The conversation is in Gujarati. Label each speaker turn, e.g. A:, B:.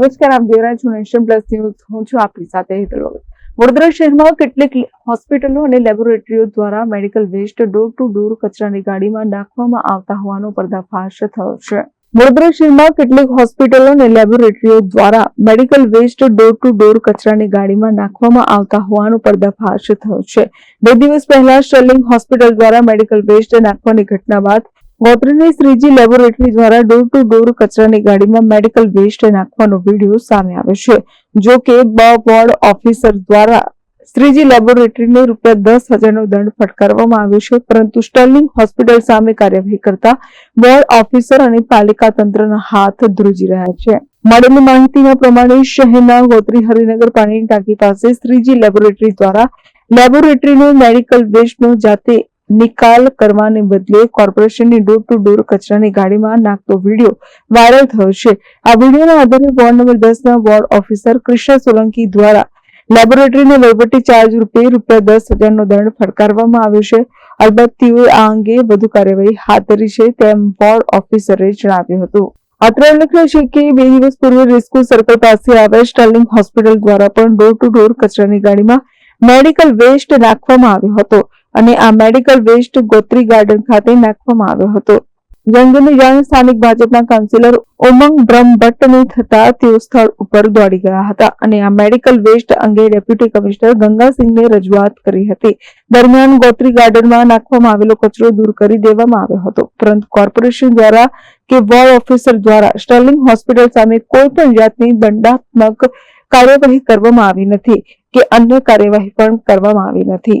A: નમસ્કાર, આપ દેવરાજ છું નેશન પ્લસ ન્યૂઝ. હું છું આપની સાથે હિતલ વગર. વડોદરા શહેરમાં કેટલીક હોસ્પિટલો અને લેબોરેટરીઓ દ્વારા medical waste door to door કચરાની ગાડીમાં નાખવામાં આવતા હોવાનો પર્દાફાશ થયો છે. વડોદરા શહેરમાં કેટલીક હોસ્પિટલો અને લેબોરેટરીઓ દ્વારા medical waste door to door કચરાની ગાડીમાં નાખવામાં આવતા હોવાનો પર્દાફાશ થયો છે. બે દિવસ પહેલા સ્ટર્લિંગ હોસ્પિટલ દ્વારા મેડિકલ વેસ્ટ નાખવાની ઘટના બાદ ગોત્રીની શ્રીજી લેબોરેટરી દ્વારા ડોર ટુ ડોર કચરાની ગાડીમાં મેડિકલ વેસ્ટ નાખવાનો વીડિયો સામે આવ્યો છે, જો કે બ ઓફિસર દ્વારા શ્રીજી લેબોરેટરીને રૂપિયા દસ હજારનો દંડ ફટકારવામાં આવ્યો છે, પરંતુ સ્ટર્લિંગ હોસ્પિટલ સામે કાર્યવાહી કરતા બોર્ડ ઓફિસર અને પાલિકા તંત્રના હાથ ધ્રુજી રહ્યા છે. મળેલી માહિતીના પ્રમાણે શહેરના ગોત્રી હરિનગર પાણીની ટાંકી પાસે શ્રીજી લેબોરેટરી દ્વારા લેબોરેટરીનો મેડિકલ વેસ્ટનો જાતે નિકાલ કરવાને બદલે કોર્પોરેશનની ડોર ટુ ડોર કચરાની ગાડીમાં નાખતો વીડિયો વાયરલ થયો છે. આ વિડીયોના આધારે વોર્ડ નંબર દસ ના વોર્ડ ઓફિસર કૃષ્ણ સોલંકી દ્વારા લેબોરેટરીને વહીવટી ચાર્જ રૂપે રૂપિયા દસ હજારનો દંડ ફટકારવામાં આવ્યો છે. અલબત્ત તેઓએ આ અંગે વધુ કાર્યવાહી હાથ ધરી છે તેમ વોર્ડ ઓફિસરે જણાવ્યું હતું. અત્રે ઉલ્લેખનીય છે કે બે દિવસ પૂર્વે રેસ્ક્યુ સર્કલ પાસે આવેલ સ્ટર્લિંગ હોસ્પિટલ દ્વારા પણ ડોર ટુ ડોર કચરાની ગાડીમાં મેડિકલ વેસ્ટ નાખવામાં આવ્યો હતો. અને આ મેડિકલ વેસ્ટ ગોત્રી ગાર્ડન ખાતે નાખવામાં આવ્યો હતો. જે અંગેની જાણ સ્થાનિક ભાજપના કાઉન્સિલર ઉમંગ બ્રહ્મભટ્ટને થતા તેઓ સ્થળ ઉપર દોડી ગયા હતા અને આ મેડિકલ વેસ્ટ અંગે ડેપ્યુટી કમિશનર ગંગાસિંહને રજૂઆત કરી હતી. દરમિયાન ગોત્રી ગાર્ડનમાં નાખવામાં આવેલો કચરો દૂર કરી દેવામાં આવ્યો હતો. પરંતુ કોર્પોરેશન દ્વારા કે વોર્ડ ઓફિસર દ્વારા સ્ટર્લિંગ હોસ્પિટલ સામે કોઈ પણ જાતની દંડાત્મક કાર્યવાહી કરવામાં આવી નથી કે અન્ય કાર્યવાહી પણ કરવામાં આવી નથી.